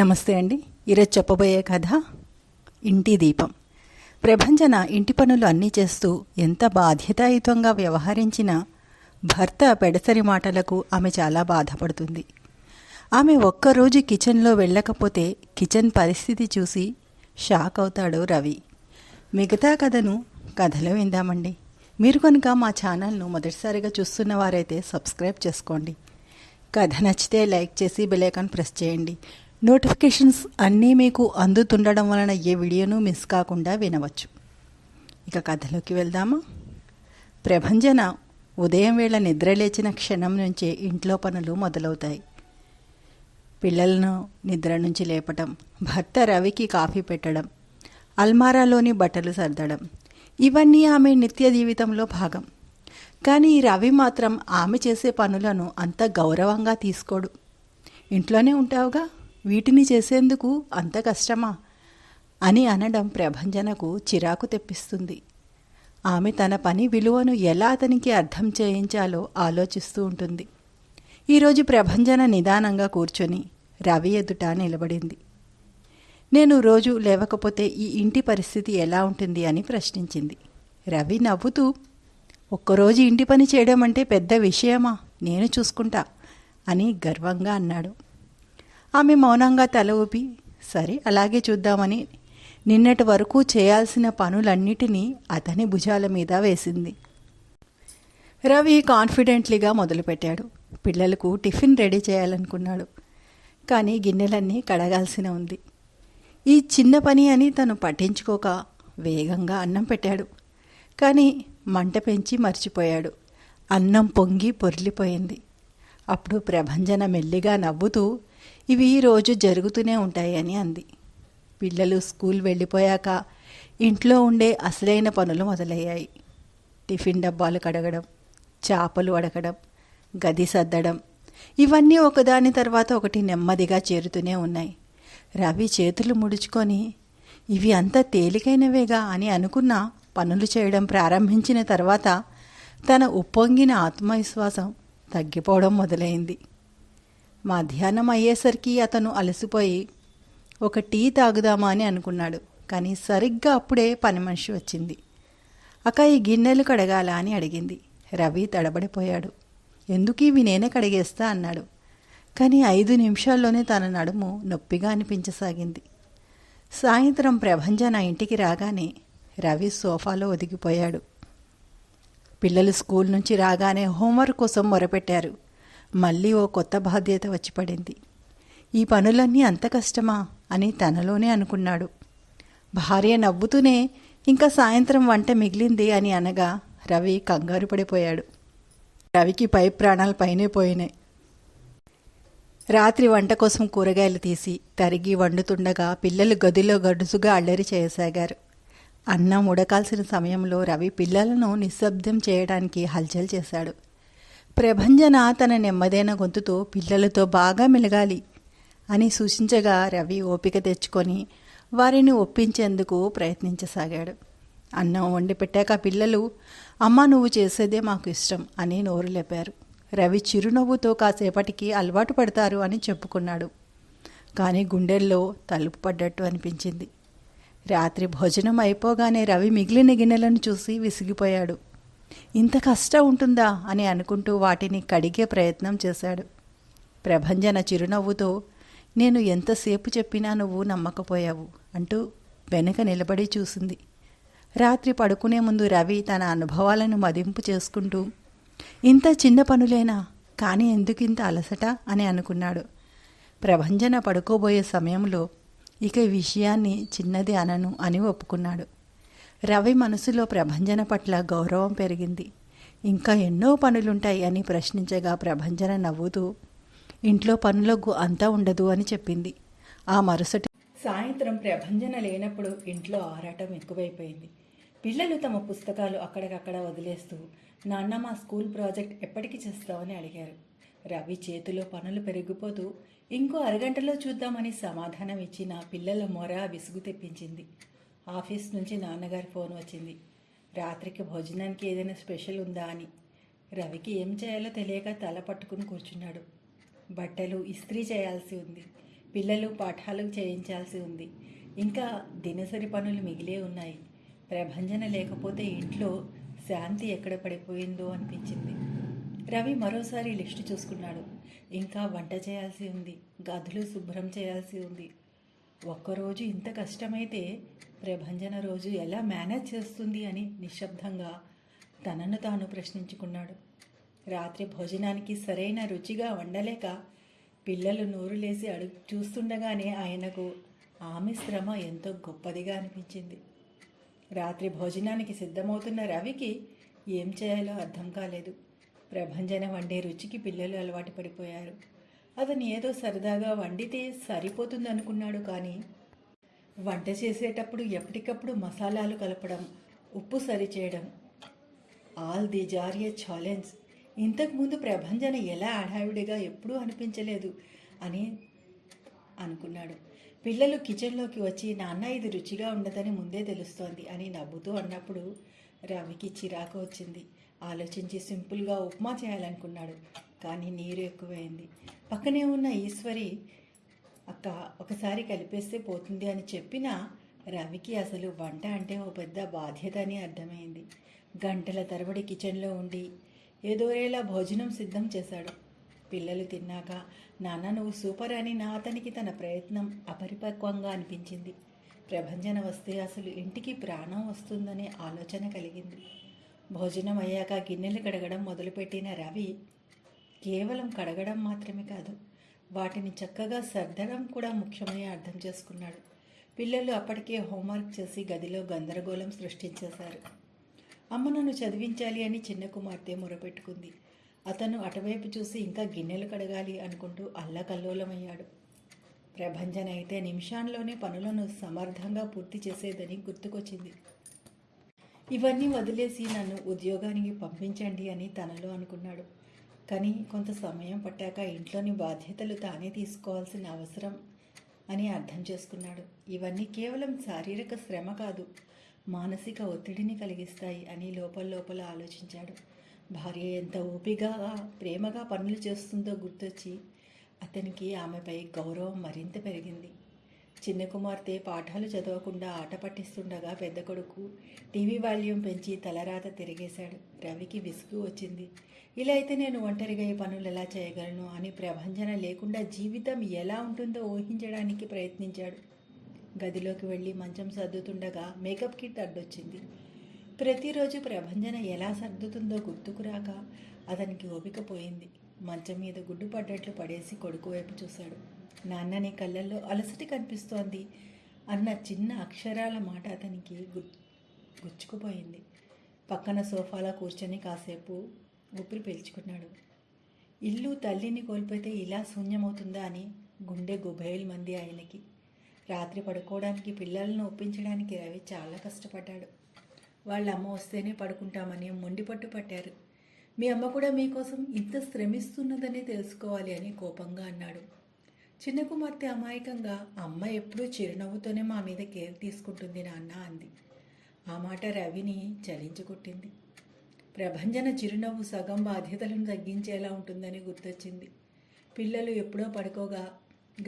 నమస్తే అండి. ఈరోజు చెప్పబోయే కథ ఇంటి దీపం. ప్రభంజన ఇంటి పనులు అన్నీ చేస్తూ ఎంత బాధ్యతాయుతంగా వ్యవహరించినా భర్త పెడసరి మాటలకు ఆమె చాలా బాధపడుతుంది. ఆమె ఒక్కరోజు కిచెన్లో వెళ్ళకపోతే కిచెన్ పరిస్థితి చూసి షాక్ అవుతాడు రవి. మిగతా కథను కథలో విందామండి. మీరు కనుక మా ఛానల్ను మొదటిసారిగా చూస్తున్న వారైతే సబ్స్క్రైబ్ చేసుకోండి. కథ నచ్చితే లైక్ చేసి బెలైకాన్ ప్రెస్ చేయండి. నోటిఫికేషన్స్ అన్నీ మీకు అందుతుండడం వలన ఏ వీడియోను మిస్ కాకుండా వినవచ్చు. ఇక కథలోకి వెళ్దామా? ప్రభంజన ఉదయం వేళ నిద్రలేచిన క్షణం నుంచే ఇంట్లో పనులు మొదలవుతాయి. పిల్లలను నిద్ర నుంచి లేపటం భర్త రవికి కాఫీ పెట్టడం అల్మారాలోని బట్టలు సర్దడం ఇవన్నీ ఆమె నిత్య జీవితంలో భాగం. కానీ ఈ రవి మాత్రం ఆమె చేసే పనులను అంత గౌరవంగా తీసుకోడు. ఇంట్లోనే ఉంటావుగా? వీటిని చేసేందుకు అంత కష్టమా? అని అనడం ప్రభంజనకు చిరాకు తెప్పిస్తుంది. ఆమె తన పని విలువను ఎలా అతనికి అర్థం చేయించాలో ఆలోచిస్తూ ఉంటుంది. ఈరోజు ప్రభంజన నిదానంగా కూర్చొని రవి ఎదుట నిలబడింది. నేను రోజు లేవకపోతే ఈ ఇంటి పరిస్థితి ఎలా ఉంటుంది అని ప్రశ్నించింది. రవి నవ్వుతూ ఒక్కరోజు ఇంటి పని చేయడం అంటే పెద్ద విషయమా? నేను చూసుకుంటా అని గర్వంగా అన్నాడు. ఆమె మౌనంగా తల ఊపి సరే అలాగే చూద్దామని. నిన్నటి వరకు చేయాల్సిన పనులన్నిటినీ అతని భుజాల మీద వేసింది. రవి కాన్ఫిడెంట్లీగా మొదలుపెట్టాడు. పిల్లలకు టిఫిన్ రెడీ చేయాలనుకున్నాడు. కానీ గిన్నెలన్నీ కడగాల్సిన ఉంది. ఈ చిన్న పని అని తను పట్టించుకోక వేగంగా అన్నం పెట్టాడు. కానీ మంట పెంచి మర్చిపోయాడు. అన్నం పొంగి పొర్లిపోయింది. అప్పుడు ప్రభంజన మెల్లిగా నవ్వుతూ ఇవి రోజు జరుగుతూనే ఉంటాయని అంది. పిల్లలు స్కూల్ వెళ్ళిపోయాక ఇంట్లో ఉండే అసలైన పనులు మొదలయ్యాయి. టిఫిన్ డబ్బాలు కడగడం చేపలు అడగడం గది సర్దడం ఇవన్నీ ఒకదాని తర్వాత ఒకటి నెమ్మదిగా చేరుతూనే ఉన్నాయి. రవి చేతులు ముడుచుకొని ఇవి అంత తేలికైనవేగా అని అనుకున్న పనులు చేయడం ప్రారంభించిన తర్వాత తన ఉప్పొంగిన ఆత్మవిశ్వాసం తగ్గిపోవడం మొదలైంది. మధ్యాహ్నం అయ్యేసరికి అతను అలసిపోయి ఒక టీ తాగుదామా అని అనుకున్నాడు. కానీ సరిగ్గా అప్పుడే పని మనిషి వచ్చింది. అక్క ఈ గిన్నెలు కడగాల అని అడిగింది. రవి తడబడిపోయాడు. ఎందుకు ఇవి నేనే కడిగేస్తా? అన్నాడు. కానీ ఐదు నిమిషాల్లోనే తన నడుము నొప్పిగా అనిపించసాగింది. సాయంత్రం ప్రభంజన ఇంటికి రాగానే రవి సోఫాలో ఒదిగిపోయాడు. పిల్లలు స్కూల్ నుంచి రాగానే హోంవర్క్ కోసం మొరపెట్టారు. మళ్ళీ ఓ కొత్త బాధ్యత వచ్చి పడింది. ఈ పనులన్నీ అంత కష్టమా అని తనలోనే అనుకున్నాడు. భార్య నవ్వుతూనే ఇంకా సాయంత్రం వంట మిగిలింది అని అనగా రవి కంగారు పడిపోయాడు. రవికి పై ప్రాణాలు పైనే పోయినాయి. రాత్రి వంట కోసం కూరగాయలు తీసి తరిగి వండుతుండగా పిల్లలు గదిలో గడుసుగా అల్లరి చేయసాగారు. అన్నం ఉడకాల్సిన సమయంలో రవి పిల్లలను నిశ్శబ్దం చేయడానికి హల్చల్ చేశాడు. ప్రభంజన తన నెమ్మదైన గొంతుతో పిల్లలతో బాగా మెలగాలి అని సూచించగా రవి ఓపిక తెచ్చుకొని వారిని ఒప్పించేందుకు ప్రయత్నించసాగాడు. అన్నం వండి పెట్టాక పిల్లలు అమ్మ నువ్వు చేసేదే మాకు ఇష్టం అని నోరు లేపారు. రవి చిరునవ్వుతో కాసేపటికి అలవాటు పడతారు అని చెప్పుకున్నాడు. కానీ గుండెల్లో తలుపు పడ్డట్టు అనిపించింది. రాత్రి భోజనం అయిపోగానే రవి మిగిలిన గిన్నెలను చూసి విసిగిపోయాడు. ఇంత కష్టం ఉంటుందా అని అనుకుంటూ వాటిని కడిగే ప్రయత్నం చేశాడు. ప్రభంజన చిరునవ్వుతో నేను ఎంతసేపు చెప్పినా నువ్వు నమ్మకపోయావు అంటూ వెనక నిలబడి చూసింది. రాత్రి పడుకునే ముందు రవి తన అనుభవాలను మదింపు చేసుకుంటూ ఇంత చిన్న పనులేనా? కానీ ఎందుకు ఇంత అలసట? అని అనుకున్నాడు. ప్రభంజన పడుకోబోయే సమయంలో ఇక విషయాన్ని చిన్నది అనను అని ఒప్పుకున్నాడు. రవి మనసులో ప్రభంజన పట్ల గౌరవం పెరిగింది. ఇంకా ఎన్నో పనులుంటాయి అని ప్రశ్నించగా ప్రభంజన నవ్వుతూ ఇంట్లో పనులకు అంతా ఉండదు అని చెప్పింది. ఆ మరుసటి సాయంత్రం ప్రభంజన లేనప్పుడు ఇంట్లో ఆరాటం ఎక్కువైపోయింది. పిల్లలు తమ పుస్తకాలు అక్కడికక్కడ వదిలేస్తూ నాన్న మా స్కూల్ ప్రాజెక్ట్ ఎప్పటికి చేస్తామని అడిగారు. రవి చేతిలో పనులు పెరిగిపోతూ ఇంకో అరగంటలో చూద్దామని సమాధానం ఇచ్చిన పిల్లల మొర విసుగు తెప్పించింది. ఆఫీస్ నుంచి నాన్నగారి ఫోన్ వచ్చింది. రాత్రికి భోజనానికి ఏదైనా స్పెషల్ ఉందా అని. రవికి ఏం చేయాలో తెలియక తల పట్టుకుని కూర్చున్నాడు. బట్టలు ఇస్త్రీ చేయాల్సి ఉంది. పిల్లలు పాఠాలు చేయించాల్సి ఉంది. ఇంకా దినసరి పనులు మిగిలే ఉన్నాయి. ప్రభంజన లేకపోతే ఇంట్లో శాంతి ఎక్కడ పడిపోయిందో అనిపించింది. రవి మరోసారి లిస్టు చూసుకున్నాడు. ఇంకా వంట చేయాల్సి ఉంది. గదులు శుభ్రం చేయాల్సి ఉంది. ఒక్కరోజు ఇంత కష్టమైతే ప్రభంజన రోజు ఎలా మేనేజ్ చేస్తుంది అని నిశ్శబ్దంగా తనను తాను ప్రశ్నించుకున్నాడు. రాత్రి భోజనానికి సరైన రుచిగా వండలేక పిల్లలు నోరులేసి అడుగు చూస్తుండగానే ఆయనకు ఆమె శ్రమ ఎంతో గొప్పదిగా అనిపించింది. రాత్రి భోజనానికి సిద్ధమవుతున్న రవికి ఏం చేయాలో అర్థం కాలేదు. ప్రభంజన వండే రుచికి పిల్లలు అలవాటు పడిపోయారు. అతను ఏదో సరదాగా వండితే సరిపోతుంది అనుకున్నాడు కానీ వంట చేసేటప్పుడు ఎప్పటికప్పుడు మసాలాలు కలపడం ఉప్పు సరిచేయడం ఆల్ ది జారియే ఛాలెంజ్ ఇంతకుముందు ప్రభంజన ఎలా ఆడావిడిగా ఎప్పుడూ అనిపించలేదు అని అనుకున్నాడు. పిల్లలు కిచెన్లోకి వచ్చి నాన్న ఇది రుచిగా ఉండదని ముందే తెలుస్తోంది అని నవ్వుతూ అన్నప్పుడు రవికి చిరాకు వచ్చింది. ఆలోచించి సింపుల్గా ఉప్మా చేయాలనుకున్నాడు. కానీ నీరు ఎక్కువైంది. పక్కనే ఉన్న ఈశ్వరి అక్క ఒకసారి కలిపేస్తే పోతుంది అని చెప్పిన రవికి అసలు వంట అంటే ఓ పెద్ద బాధ్యత అని అర్థమైంది. గంటల తరబడి కిచెన్లో ఉండి ఏదోరేలా భోజనం సిద్ధం చేశాడు. పిల్లలు తిన్నాక నాన్న నువ్వు సూపర్ అని నా అతనికి తన ప్రయత్నం అపరిపక్వంగా అనిపించింది. ప్రభంజన వస్తే అసలు ఇంటికి ప్రాణం వస్తుందనే ఆలోచన కలిగింది. భోజనం అయ్యాక గిన్నెలు కడగడం మొదలుపెట్టిన రవి కేవలం కడగడం మాత్రమే కాదు వాటిని చక్కగా సర్దడం కూడా ముఖ్యమని అర్థం చేసుకున్నాడు. పిల్లలు అప్పటికే హోంవర్క్ చేసి గదిలో గందరగోళం సృష్టించేశారు. అమ్మ నన్ను చదివించాలి అని చిన్న కుమార్తె మొరపెట్టుకుంది. అతను అటువైపు చూసి ఇంకా గిన్నెలు కడగాలి అనుకుంటూ అల్లకల్లోలమయ్యాడు. ప్రభంజన అయితే నిమిషాల్లోనే పనులను సమర్థంగా పూర్తి చేసేదని గుర్తుకొచ్చింది. ఇవన్నీ వదిలేసి నన్ను ఉద్యోగానికి పంపించండి అని తనలో అనుకున్నాడు. కానీ కొంత సమయం పట్టాక ఇంట్లోని బాధ్యతలు తానే తీసుకోవాల్సిన అవసరం అని అర్థం చేసుకున్నాడు. ఇవన్నీ కేవలం శారీరక శ్రమ కాదు మానసిక ఒత్తిడిని కలిగిస్తాయి అని లోపల లోపల ఆలోచించాడు. భార్య ఎంత ఓపిగా ప్రేమగా పనులు చేస్తుందో గుర్తొచ్చి అతనికి ఆమెపై గౌరవం మరింత పెరిగింది. చిన్న కుమార్తె పాఠాలు చదవకుండా ఆట పట్టిస్తుండగా పెద్ద కొడుకు టీవీ వాల్యూమ్ పెంచి తలరాత తిరిగేశాడు. రవికి విసుగు వచ్చింది. ఇలా అయితే నేను ఒంటరిగా ఈ పనులు ఎలా చేయగలను అని ప్రభంజన లేకుండా జీవితం ఎలా ఉంటుందో ఊహించడానికి ప్రయత్నించాడు. గదిలోకి వెళ్ళి మంచం సర్దుతుండగా మేకప్ కిట్ అడ్డొచ్చింది. ప్రతిరోజు ప్రభంజన ఎలా సర్దుతుందో గుర్తుకురాక అతనికి ఓపిక పోయింది. మంచం మీద గుడ్డు పడ్డట్లు పడేసి కొడుకు వైపు చూశాడు. నాన్న నీ కళ్ళల్లో అలసటి కనిపిస్తోంది అన్న చిన్న అక్షరాల మాట అతనికి గు గుచ్చుకుపోయింది. పక్కన సోఫాలో కూర్చొని కాసేపు ఊపిరి పీల్చుకున్నాడు. ఇల్లు తల్లిని కోల్పోతే ఇలా శూన్యమవుతుందా అని గుండె గుబేల్ మంది ఆయనకి. రాత్రి పడుకోవడానికి పిల్లలను ఒప్పించడానికి రవి చాలా కష్టపడ్డాడు. వాళ్ళ అమ్మ వస్తేనే పడుకుంటామని మొండి పట్టు పట్టారు. మీ అమ్మ కూడా మీకోసం ఇంత శ్రమిస్తున్నదని తెలుసుకోవాలి అని కోపంగా అన్నాడు. చిన్న కుమార్తె అమాయకంగా అమ్మ ఎప్పుడూ చిరునవ్వుతోనే మా మీద కేర్ తీసుకుంటుంది నాన్న అంది. ఆ మాట రవిని చలించుకొట్టింది ప్రభంజన చిరునవ్వు సగం బాధ్యతలను తగ్గించేలా ఉంటుందని గుర్తొచ్చింది. పిల్లలు ఎప్పుడో పడుకోగా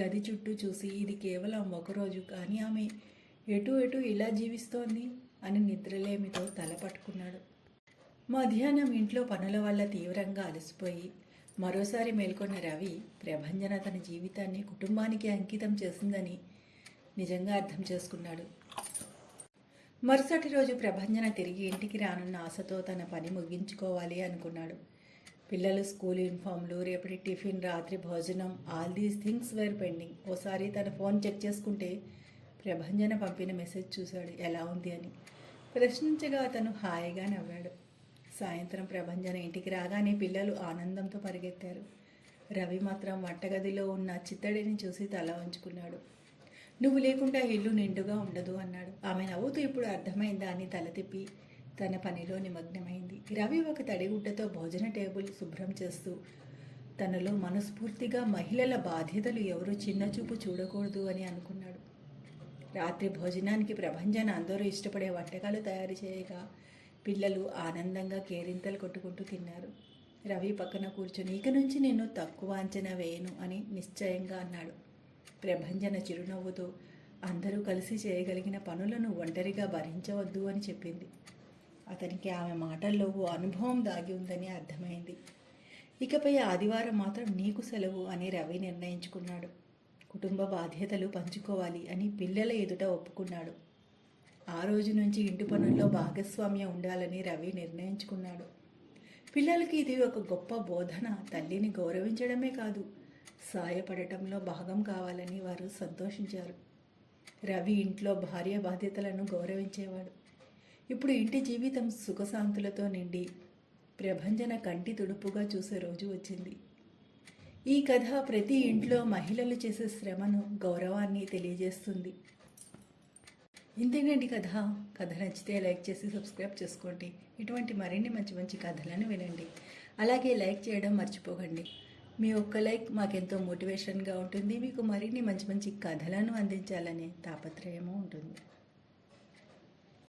గది చుట్టూ చూసి ఇది కేవలం ఒకరోజు కానీ ఆమె ఎటు ఎటు ఇలా జీవిస్తోంది అని నిద్రలేమితో తల పట్టుకున్నాడు. మధ్యాహ్నం ఇంట్లో పనుల వల్ల తీవ్రంగా అలసిపోయి మరోసారి మేల్కొన్న రవి ప్రభంజన తన జీవితాన్ని కుటుంబానికి అంకితం చేసిందని నిజంగా అర్థం చేసుకున్నాడు. మరుసటి రోజు ప్రభంజన తిరిగి ఇంటికి రానున్న ఆశతో తన పని ముగించుకోవాలి అనుకున్నాడు. పిల్లలు స్కూల్ యూనిఫామ్లు రేపటి టిఫిన్ రాత్రి భోజనం all these things were pending. ఓసారి తన ఫోన్ చెక్ చేసుకుంటే ప్రభంజన పంపిన మెసేజ్ చూశాడు. ఎలా ఉంది అని ప్రశ్నించగా అతను హాయిగా నవ్వాడు. సాయంత్రం ప్రభంజన ఇంటికి రాగానే పిల్లలు ఆనందంతో పరిగెత్తారు. రవి మాత్రం వంటగదిలో ఉన్న చిత్తడిని చూసి తల వంచుకున్నాడు. నువ్వు లేకుండా ఇల్లు నిండుగా ఉండదు అన్నాడు. ఆమె నవ్వుతూ ఇప్పుడు అర్థమైందా అని తల తిప్పి తన పనిలో నిమగ్నమైంది. రవి ఒక తడిగుడ్డతో భోజన టేబుల్ శుభ్రం చేస్తూ తనలో మనస్ఫూర్తిగా మహిళల బాధ్యతలు ఎవరు చిన్నచూపు చూడకూడదు అని అనుకున్నాడు. రాత్రి భోజనానికి ప్రభంజన అందరూ ఇష్టపడే వంటకాలు తయారు చేయగా పిల్లలు ఆనందంగా కేరింతలు కొట్టుకుంటూ తిన్నారు. రవి పక్కన కూర్చొని ఇక నుంచి నేను తక్కువ అంచనా వేయను అని నిశ్చయంగా అన్నాడు. ప్రభంజన చిరునవ్వుతో అందరూ కలిసి చేయగలిగిన పనులను ఒంటరిగా భరించవద్దు అని చెప్పింది. అతనికి ఆమె మాటల్లో ఓ అనుభవం దాగి ఉందని అర్థమైంది. ఇకపై ఆదివారం మాత్రం నీకు సెలవు అని రవి నిర్ణయించుకున్నాడు. కుటుంబ బాధ్యతలు పంచుకోవాలి అని పిల్లల ఎదుట ఒప్పుకున్నాడు. ఆ రోజు నుంచి ఇంటి పనుల్లో భాగస్వామ్యం ఉండాలని రవి నిర్ణయించుకున్నాడు. పిల్లలకి ఇది ఒక గొప్ప బోధన. తల్లిని గౌరవించడమే కాదు సాయపడటంలో భాగం కావాలని వారు సంతోషించారు. రవి ఇంట్లో భార్య బాధ్యతలను గౌరవించేవాడు. ఇప్పుడు ఇంటి జీవితం సుఖశాంతులతో నిండి ప్రభంజన కంటి తుడుపుగా చూసే రోజు వచ్చింది. ఈ కథ ప్రతి ఇంట్లో మహిళలు చేసే శ్రమను గౌరవాన్ని తెలియజేస్తుంది. ఇంతేనండి కథ. కథ నచ్చితే లైక్ చేసి సబ్స్క్రైబ్ చేసుకోండి. ఇటువంటి మరిన్ని మంచి మంచి కథలను వినండి. అలాగే లైక్ చేయడం మర్చిపోకండి. మీ ఒక్క లైక్ మాకెంతో మోటివేషన్గా ఉంటుంది. మీకు మరిన్ని మంచి మంచి కథలను అందించాలనే తాపత్రయము ఉంటుంది.